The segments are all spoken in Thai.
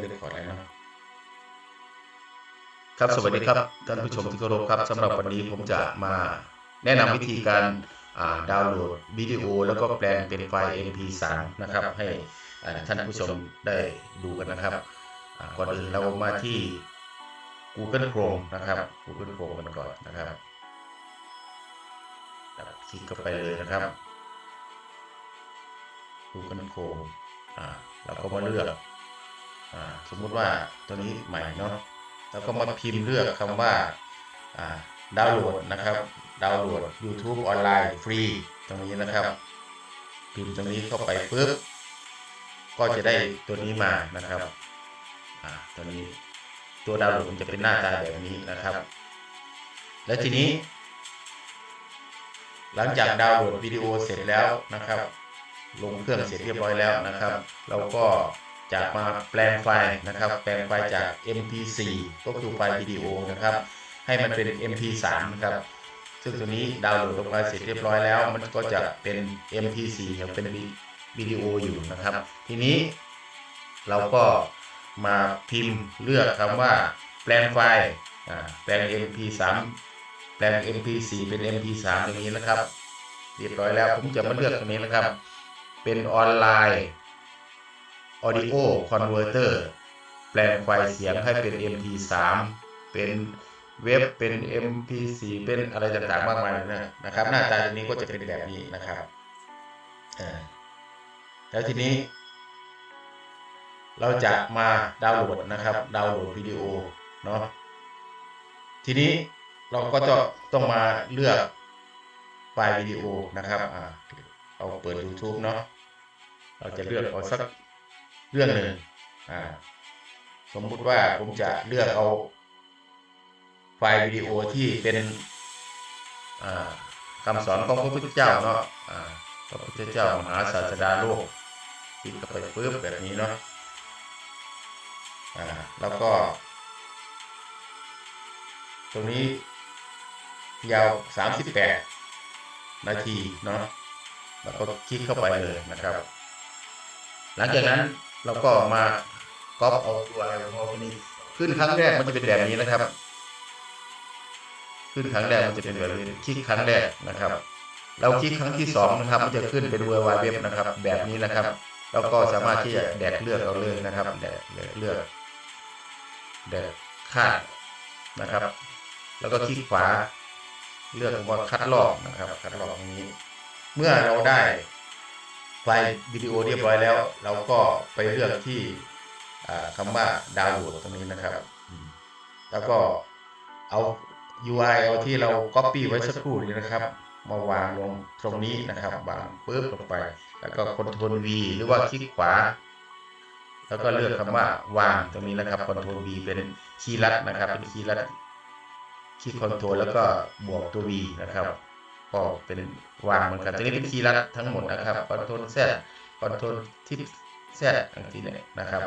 เรคคอนได้นะครับสวัสดีครับท่านผู้ชมที่เคารพครับสำหรับวันนี้ผมจะมาแนะนำวิธีการดาวน์โหลดวิดีโอ แล้วก็แปลงเป็นไฟล์ MP3 นะครับ ให้ท่านผู้ชมได้ดูกันนะครับก่อนอื่นเรามาที่ Google Chrome นะครับ Google Chrome กันก่อนนะครับคลิกเข้าไปเลยนะครับ Google Chrome อ่าเราก็มาเลือก สมมุติว่าตัวนี้ใหม่เนาะแล้วก็มาพิมพ์เลือกคำว่าอ่าดาวน์โหลดนะครับดาวน์โหลด YouTube ออนไลน์ฟรีตรงนี้นะครับ พิมพ์ตรงนี้เข้าไปปุ๊บก็จะได้ตัวนี้มานะครับตัวนี้ตัวดาวน์โหลดมันจะเป็นหน้าตาแบบนี้นะครับ แล้วทีนี้ หลังจากดาวน์โหลดวิดีโอเสร็จแล้วนะครับ ลงเครื่องเสร็จเรียบร้อยแล้วนะครับ เราก็ จะมาแปลงไฟล์นะครับ แปลงไฟล์จาก MP4 ก็คือไฟล์วิดีโอนะครับ ให้มันเป็น MP3 นะครับ ซึ่งตัวนี้ดาวน์โหลดลงมาเสร็จเรียบร้อยแล้ว มันก็จะเป็น MP4 ยังเป็นวิดีโออยู่นะครับ ทีนี้ เราก็มาพิมพ์เลือกคำว่าแปลงไฟล์แปลง MP3 แปลง MP4 เป็น MP3 อย่างนี้นะครับ เรียบร้อยแล้วผมจะมาเลือกตรงนี้นะครับ เป็นออนไลน์ Audio Converter แปลงไฟล์เสียงให้เป็น MP3 เป็นเว็บเป็น MP4 เป็นอะไรต่างๆมากมายนะนะครับ หน้าตาตัวนี้ก็จะเป็นแบบนี้นะครับแล้วทีนี้ เราจะมาดาวน์โหลดนะครับ ดาวน์โหลดวิดีโอเนาะทีนี้เราก็จะต้องมาเลือกไฟล์วิดีโอนะครับอ่าเราเปิด YouTube เนาะ เราจะเลือกเอาสัก เรื่องหนึ่งสมมุติว่าผมจะเลือกเอา ไฟล์วิดีโอที่เป็นอ่าคำสอนของพระพุทธเจ้าเนาะพระพุทธเจ้ามหาศาสดาโลกคลิกเข้าไปปึ๊บแบบนี้เนาะแล้วก็ ตรงนี้ยาว 38 นาทีเนาะแล้วก็คลิกเข้าไปเลยนะครับ หลังจากนั้น เราก็มาก๊อปเอาตัวอะไรของเรานี้ขึ้นครั้งแรกมันจะเป็นแบบนี้นะครับ ขึ้นครั้งแรกมันจะเป็นแบบนี้คลิกครั้งแรกนะครับ เราคลิกครั้งที่สองนะครับ มันจะขึ้นเป็น w w w นะครับ แบบนี้นะครับเราก็สามารถที่จะแดกเลือกเอาเลยนะครับ แดกเลือกแดกคาดนะครับ แล้วก็คลิกขวา เลือกว่าคัดลอกนะครับ คัดลอกตรงนี้ เมื่อเราได้ ไฟล์วิดีโอเรียบร้อยแล้ว เราก็ไปเลือกที่คำว่าดาวน์โหลดตรงนี้นะครับ แล้วก็เอา URL ที่เรา Copy ไว้สักครู่นี้นะครับ มาวางลงตรงนี้นะครับวางปึ๊บลงไป แล้วก็ Ctrl V หรือว่าคลิกขวา แล้วก็เลือกคำว่าวางตรงนี้นะครับ Ctrl V เป็นคีย์ลัดนะครับ เป็นคีย์ลัดคลิก Ctrl แล้วก็บวกตัว V นะครับ ก็เป็นวางเหมือนกันตัวนี้เป็นคีย์ลัดทั้งหมดนะครับ Ctrl Z Ctrl ทิป Z อย่างที่นี้นะครับ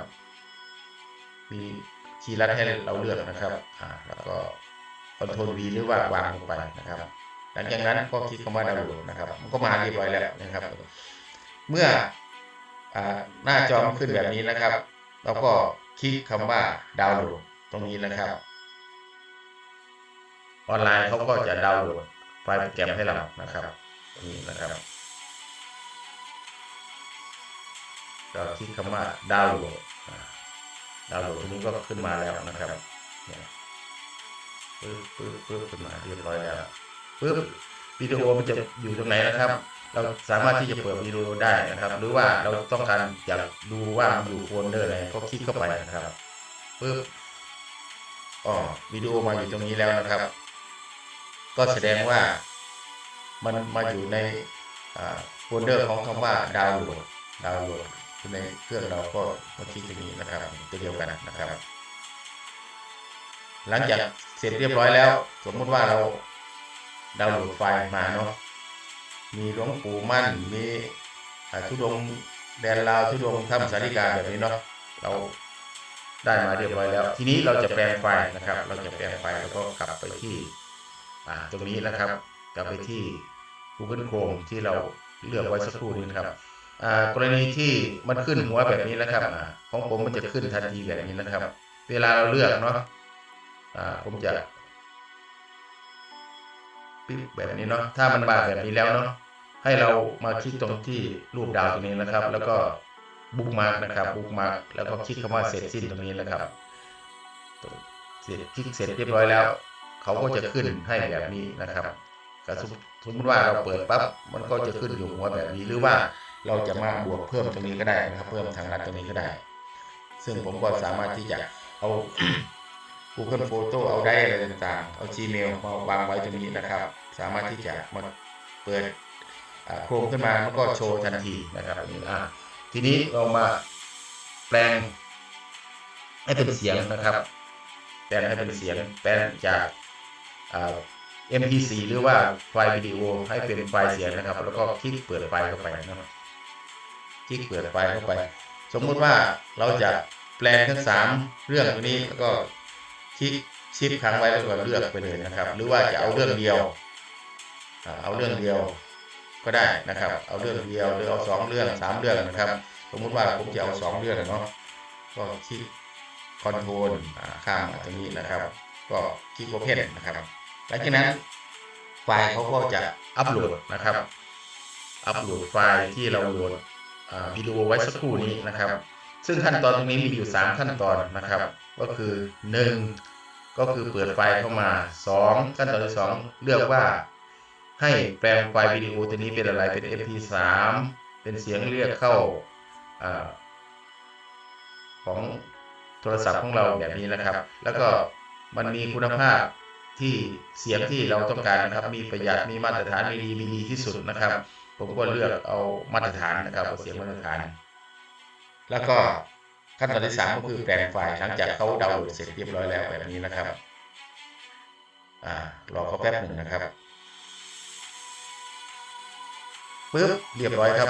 มีคีย์ลัดให้เราเลือกนะครับอ่าแล้วก็ Ctrl V หรือว่าวางลงไปนะครับ หลังจากนั้นก็คลิกคำว่าดาวน์โหลดนะครับ มันก็มาเรียบร้อยแล้วนะครับ เมื่ออหน้าจอมขึ้นแบบนี้นะครับ เราก็คลิกคำว่าดาวน์โหลดตรงนี้นะครับ ออนไลน์เขาก็จะดาวน์โหลด ไฟล์โปรแกรมให้เรานะครับนี้นะครับเราคลิกคำว่าดาวน์โหลดดาวน์โหลดตรงนี้ก็ขึ้นมาแล้วนะครับเนี่ยปึ๊บปึ๊บปึ๊บขึ้นมาเรียบร้อยแล้วปึ๊บวิดีโอมันจะอยู่ตรงไหนนะครับ เราสามารถที่จะเปิดวิดีโอได้นะครับ หรือว่าเราต้องการอยากดูว่ามันอยู่โฟลเดอร์ไหนก็คลิกเข้าไปนะครับปึ๊บอ๋อวิดีโอมาอยู่ตรงนี้แล้วนะครับ ก็แสดงว่ามันมาอยู่ในโฟลเดอร์ของคำว่าดาวน์โหลดดาวน์โหลดในเครื่องเราก็มาคลิกตรงนี้นะครับตัวเดียวกันนะครับ หลังจากเสร็จเรียบร้อยแล้ว สมมติว่าเราดาวน์โหลดไฟล์มาเนาะมีหลวงปู่มั่นมีอ่าทุดงแดนลาวทุดงถ้ำสาริกาแบบนี้เนาะเราได้มาเรียบร้อยแล้ว ทีนี้เราจะแปลงไฟล์นะครับ เราจะแปลงไฟล์แล้วก็กลับไปที่ ตรงนี้นะครับ กลับไปที่ Google Chrome ที่เราเลือกไว้สักครู่นี้นะครับอ่ากรณีที่มันขึ้นหัวแบบนี้นะครับอ่าของผมมันจะขึ้นทันทีแบบนี้นะครับ เวลาเราเลือกเนาะอ่าผมจะปิ๊บแบบนี้เนาะถ้ามันบาดแบบนี้แล้วเนาะให้เรามาคลิกตรงที่รูปดาวตรงนี้นะครับ แล้วก็บุ๊กมาร์กนะครับบุ๊กมาร์กแล้วก็คลิกคำว่าเสร็จสิ้นตรงนี้นะครับตรงเสร็จคลิกเสร็จเรียบร้อยแล้ว เขาก็จะขึ้นให้แบบนี้นะครับก็สมสมมติว่าเราเปิดปั๊บมันก็จะขึ้นอยู่หัวแบบนี้หรือว่าเราจะมาบวกเพิ่มตรงนี้ก็ได้นะครับ เพิ่มทางลัดตรงนี้ก็ได้ ซึ่งผมก็สามารถที่จะเอา Google Photo เอาได้อะไรต่างๆ เอา Gmail มาวางไว้ตรงนี้นะครับ สามารถที่จะมาเปิดอ่าโครงขึ้นมามันก็โชว์ทันทีนะครับนี่อะทีนี้เรามาแปลงให้เป็นเสียงนะครับ แปลงให้เป็นเสียง แปลงจากอ่า MP4 หรือว่าไฟล์วิดีโอให้เป็นไฟล์เสียงนะครับ แล้วก็คลิกเปิดไฟล์เข้าไปนะครับคลิกเปิดไฟล์เข้าไป สมมุติว่าเราจะแปลงทั้งสามเรื่องตรงนี้แล้วก็คลิกชิปค้างไว้แล้วก็เลือกไปเลยนะครับ หรือว่าจะเอาเรื่องเดียวเอาเรื่องเดียวก็ได้นะครับ เอาเรื่องเดียวหรือเอาสองเรื่องสามเรื่องนะครับ สมมุติว่าผมจะเอาสองเรื่องเนาะก็คลิกคอนโทรลข้ามตรงนี้นะครับ ก็คลิกโอเพนนะครับ หลังจากนั้นไฟล์เขาก็จะอัปโหลดนะครับ อัปโหลดไฟล์ที่เราโหลดวิดีโอไว้สักครู่นี้นะครับ ซึ่งขั้นตอนตรงนี้มีอยู่ 3 ขั้นตอนนะครับ ก็คือ 1 ก็คือเปิดไฟล์เข้ามา 2 ขั้นตอนที่ 2 เลือกว่าให้แปลงไฟล์วิดีโอตัวนี้เป็นอะไรเป็น MP3 เป็นเสียงเรียกเข้าอของโทรศัพท์ของเราแบบนี้นะครับ แล้วก็มันมีคุณภาพ ที่เสียงที่เราต้องการนะครับ มีประหยัดมีมาตรฐานมีดีมีดีที่สุดนะครับ ผมก็เลือกเอามาตรฐานนะครับเอาเสียงมาตรฐาน แล้วก็ขั้นตอนที่สามก็คือแปลงไฟล์หลังจากเขาดาวน์โหลดเสร็จเรียบร้อยแล้วแบบนี้นะครับอ่ารอเขาแป๊บหนึ่งนะครับปึ๊บเรียบร้อยครับ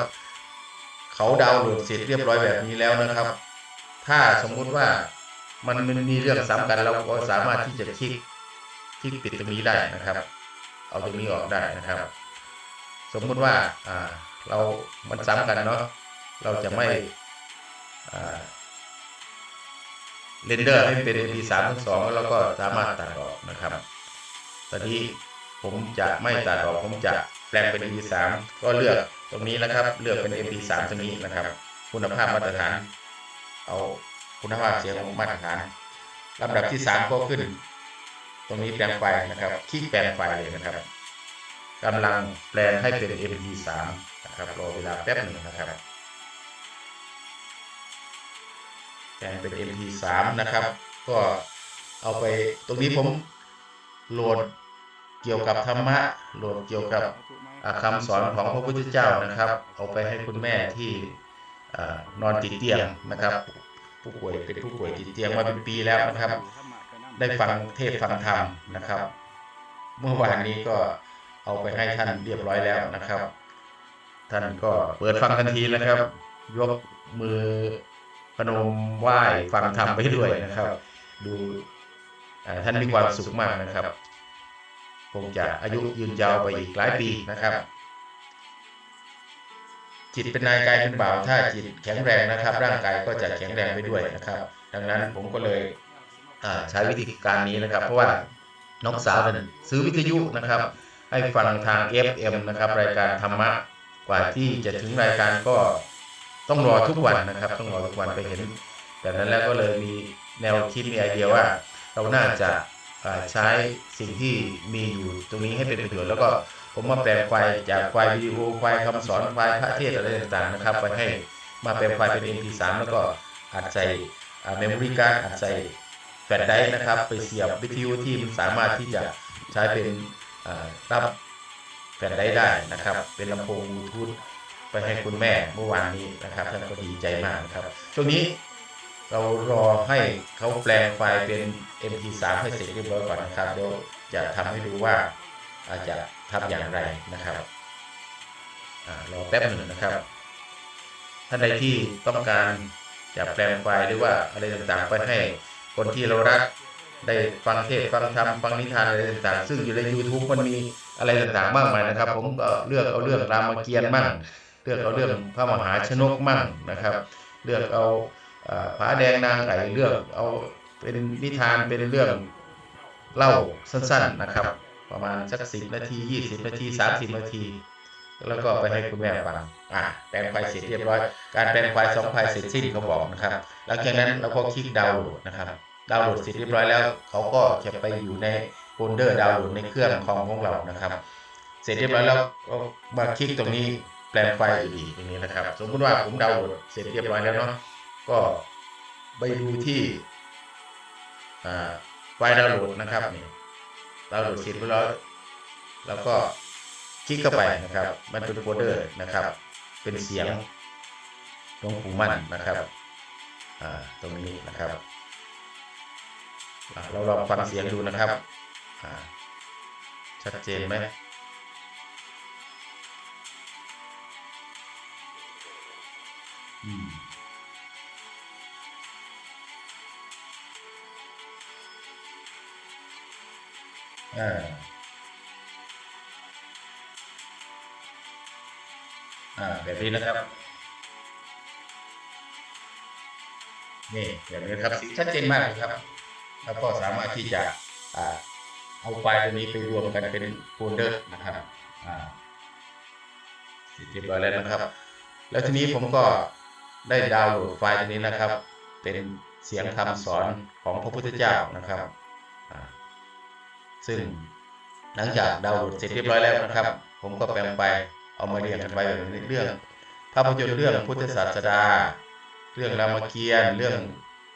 เขาดาวน์โหลดเสร็จเรียบร้อยแบบนี้แล้วนะครับ ถ้าสมมุติว่ามันมันมีเรื่องซ้ำกันเราก็สามารถที่จะคลิก คลิกปิดตรงนี้ได้นะครับ เอาตรงนี้ออกได้นะครับ สมมุติว่าอ่าเรา มันซ้ำกันเนาะ เราจะไม่เรนเดอร์ให้เป็น MP3 ทั้งสองแล้วเราก็สามารถตัดออกนะครับ ตอนนี้ผมจะไม่ตัดออก ผมจะแปลงเป็น MP3 ก็เลือกตรงนี้นะครับ เลือกเป็น MP3 ตรงนี้นะครับ คุณภาพมาตรฐาน เอาคุณภาพเสียงมาตรฐานลำดับที่ 3 ก็ขึ้น รงนี้แปลงไฟนะครับคลิกแปลงไฟเลยนะครับกำลังแปลงให้เป็น MP3 นะครับรอเวลาแป๊บหนึ่งนะครับแปลงเป็น MP3 นะครับ ก็เอาไปตรงนี้ผมโหลดเกี่ยวกับธรรมะโหลดเกี่ยวกับอ่าสอนของพระพุทธเจ้านะครับ เอาไปให้คุณแม่ที่อนอนติดเตียงนะครับ ผู้ป่วยเป็นผู้ป่วยติดเตียงมาเป็นปีแล้วนะครับ ได้ฟังเทศฟังธรรมนะครับ เมื่อวานนี้ก็เอาไปให้ท่านเรียบร้อยแล้วนะครับ ท่านก็เปิดฟังทันทีนะครับ ยกมือพนมไหว้ฟังธรรมไปด้วยนะครับ ดูท่านมีความสุขมากนะครับ คงจะอายุยืนยาวไปอีกหลายปีนะครับ จิตเป็นนายกายเป็นบ่าวถ้าจิตแข็งแรงนะครับ ร่างกายก็จะแข็งแรงไปด้วยนะครับ ดังนั้นผมก็เลย ใช้วิธีการนี้นะครับ เพราะว่าน้องสาวนั้นซื้อวิทยุนะครับ ให้ฟังทาง FM นะครับ รายการธรรมะกว่าที่จะถึงรายการก็ต้องรอทุกวันนะครับ ต้องรอทุกวันไปเห็นแบบนั้นแล้วก็เลยมีแนวคิดมีไอเดียว่า เราน่าจะอ่าใช้สิ่งที่มีอยู่ตรงนี้ให้เป็นประโยชน์แล้วก็ผมมาแปลงไฟล์จากไฟล์วิดีโอไฟล์คำสอนไฟล์พระเทศน์อะไรต่างๆนะครับไปให้มาแปลงไฟล์เป็น MP3 แล้วก็อัดใส่เมมโมรี่การ์ดอัดใส่ แฟลชไดรฟ์นะครับ ไปเสียบวิทยุที่มันสามารถที่จะใช้เป็นรับแฟลชไดรฟ์ได้นะครับ เป็นลำโพงบลูทูธไปให้คุณแม่เมื่อวานนี้นะครับท่านก็ดีใจมากนะครับ ช่วงนี้เรารอให้เขาแปลงไฟล์เป็น MP3 ให้เสร็จเรียบร้อยก่อนนะครับเดี๋ยวจะทำให้ดูว่าอาจจะทำอย่างไรนะครับอรอแป๊บหนึ่งนะครับ ท่านใดที่ต้องการจะแปลงไฟล์หรือว่าอะไรต่างๆ ไปให้ คนที่เรารักได้ฟังเทศฟังธรรมฟังนิทานอะไรต่างๆ ซึ่งอยู่ใน YouTube มันมีอะไรต่างๆมากมายนะครับ ผมก็เลือกเอาเรื่องรามเกียรติ์มั่งเลือกเอาเรื่องพระมหาชนกมั่งนะครับ เลือกเอาเอ่อผาแดงนางไก่เลือกเอาเป็นนิทานเป็นเรื่องเล่าสั้นๆนะครับ ประมาณสักสิบนาที20นาที30นาที แล้วก็ไปให้คุณแม่ฟังอะแปลงไฟเสร็จเรียบร้อย การแปลงไฟสองไฟเสร็จสิ้นเขาบอกนะครับ หลังจากนั้นเราก็คลิกดาวน์โหลดนะครับ ดาวน์โหลดเสร็จเรียบร้อยแล้วเขาก็จะไปอยู่ในโฟลเดอร์ดาวน์โหลดในเครื่องคอมของเรานะครับ เสร็จเรียบร้อยแล้วก็มาคลิกตรงนี้แปลงไฟอีกตรงนี้นะครับ สมมติว่าผมดาวน์โหลดเสร็จเรียบร้อยแล้วเนาะก็ไปดูที่อ่าไฟล์ดาวน์โหลดนะครับนี่ดาวน์โหลดเสร็จเรียบร้อยแล้วก็ คลิกเข้าไปนะครับมันเป็นโฟลเดอร์นะครับ เป็นเสียงหลวงปู่มั่นนะครับอ่าตรงนี้นะครับอ่าเราลองฟังเสียงดูนะครับอ่าชัดเจนไหมอืมอ่า แบบนี้นะครับ นี่แบบนี้ครับสีชัดเจนมากเลยครับ แล้วก็สามารถที่จะเอาไฟล์ตัวนี้ไปรวมกันเป็นโฟลเดอร์นะครับเสร็จเรียบร้อยแล้วนะครับ แล้วทีนี้ผมก็ได้ดาวน์โหลดไฟล์ตัวนี้นะครับ เป็นเสียงคำสอนของพระพุทธเจ้านะครับ ซึ่งหลังจากดาวน์โหลดเสร็จเรียบร้อยแล้วนะครับ ผมก็แปลงไป เอามาเรียงกันไปแบบนี้เรื่องภาพยนตร์เรื่องพุทธศาสดา เรื่องรามเกียรติ์เรื่อง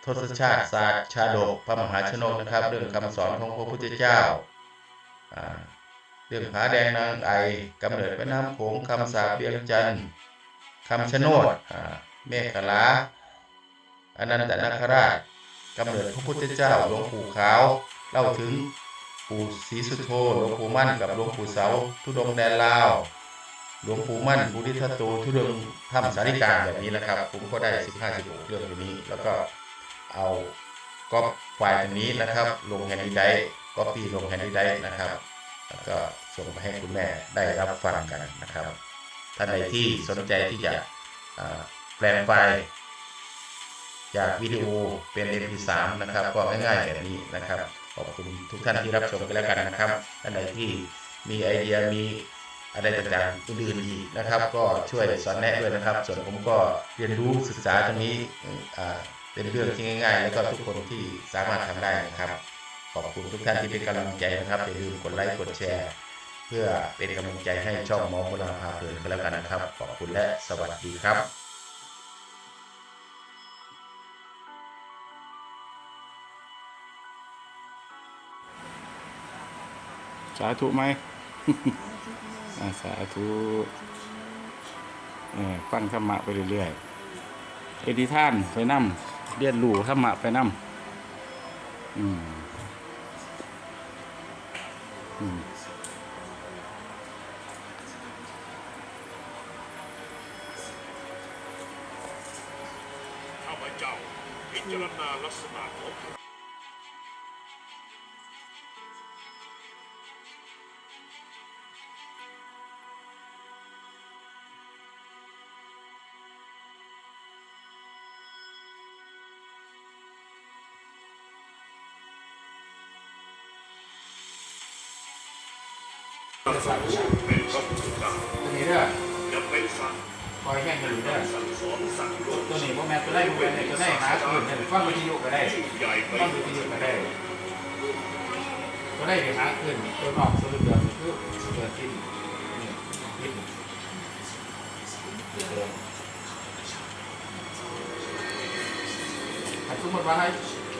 ทศชาติศาสตร์ชาดกพระมหาชนกนะครับ เรื่องคำสอนของพระพุทธเจ้า เรื่องผาแดงนางไอกำเนิดแม่น้ำโขงคำสาปเบียงจันทร์คำชะโนดเมฆลาอนันตนาคราชกำเนิดพระพุทธเจ้าหลวงปู่ขาว เล่าถึงปู่ศรีสุโธหลวงปู่มั่นกับหลวงปู่เสาทุดงแดนลาว หลวงปู่มั่นบุริทัตโตทุดงค์ถ้ำสาริกาแบบนี้นะครับ ผมก็ได้ 15 16เรื่องอยู่นี้ แล้วก็เอาก๊อปไฟล์ตรงนี้นะครับ ลงแฮนดี้ไดก๊อปปี้ลงแฮนดี้ไดนะครับ แล้วก็ส่งไปให้คุณแม่ได้รับฟังกันนะครับท่านใดที่สนใจที่จะแปลงไฟล์จากวิดีโอเป็น MP3 นะครับ ก็ง่ายๆแบบนี้นะครับ ขอบคุณทุกท่านที่รับชมกันแล้วกันนะครับท่านใดที่มีไอเดียมี อะไรต่างๆอื่นๆอีกนะครับ ก็ช่วยสอนแนะด้วยนะครับ ส่วนผมก็เรียนรู้ศึกษาตรงนี้เป็นเรื่องที่ง่าย ๆ แล้วก็ทุกคนที่สามารถทำได้นะครับ ขอบคุณทุกท่านที่เป็นกำลังใจนะครับอย่าลืมกดไลค์กดแชร์ เพื่อเป็นกำลังใจให้ช่องหมอโบราณพาเพลินกันแล้วกันนะครับ ขอบคุณและสวัสดีครับสาธุไหม สาธุฟังธรรมะไปเรื่อยๆเอดิท่านไปนั่มเรียนรู้ธรรมะไปนั่มอืมอืมข้าพเจ้าพิจารณาลักษณะของ เป็นพระพุทธเจ้าตัวนี้เด้อจะเป็นสัตว์คอยแข่งกันอยู่เด้อสั่งสอนสัตว์โลกตัวนี้พวกแม่ตัวได้พวกแม่ตัวได้หาคืนเนี่ยฟังวิทยุก็ได้ที่ใหญ่ไปฟังวิทยุก็ได้ตัวได้ไปหาคืนตัวนอกตัวเหลือคือเกิดที่นี่ที่เดิมถ้าสมมติว่าให้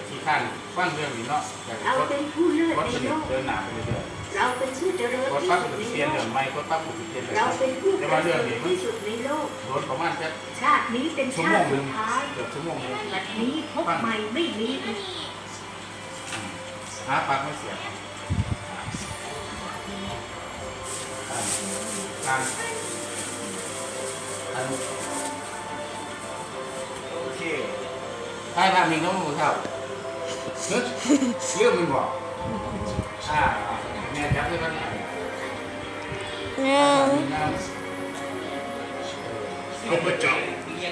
ขี้ข้านฟังเรื่องนี้เนาะอยากเรากดเป็นเลิศกดในสนิโลทกเดินหน้าไปเรื่อย เราเป็นผู้เจริญๆกดที่ปั๊บสุดในเปลี่ยนโลเรื่อกไม่กดปั๊บก็จะเปลี่ยนเรื่องเราเป็นผู้แต่เจว่าริเรื่องญนี้มันที่สุดในโลก รถประมาณแค่ชาตินี้เป็นชั่วชาโมงติหสุนึ่งดท้ายเกือบชั่วโมงหนึงบัดนี้พบใหม่ไม่มีอีกหาปลั๊กไม่เสียบอ่าการอันโอเคถ้าทำหนึ่งต้องมือเท่าเฮ้ยเรื่องมันบอกอ่าอ่า หนึ่งหนึ่งน้ำข้าพเจ้า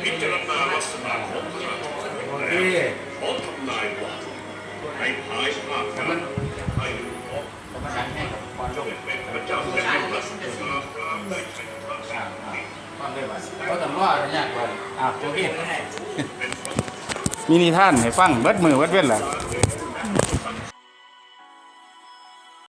พิจารณาลักษณะของพระราชาโอเคขอทำนายว่าในภายภาคหน้าให้รู้ผมประสานให้กับก่อนลงเป็นพระเจ้าแผ่นดินรัศดาการได้ใช้พระอ่าอ่าก่อนเลยว่าเพราะตำรวจเนี่ยก่อนอ่าโอเคมีนิท่านให้ฟังเบิดมือเบิดเว้นแหละ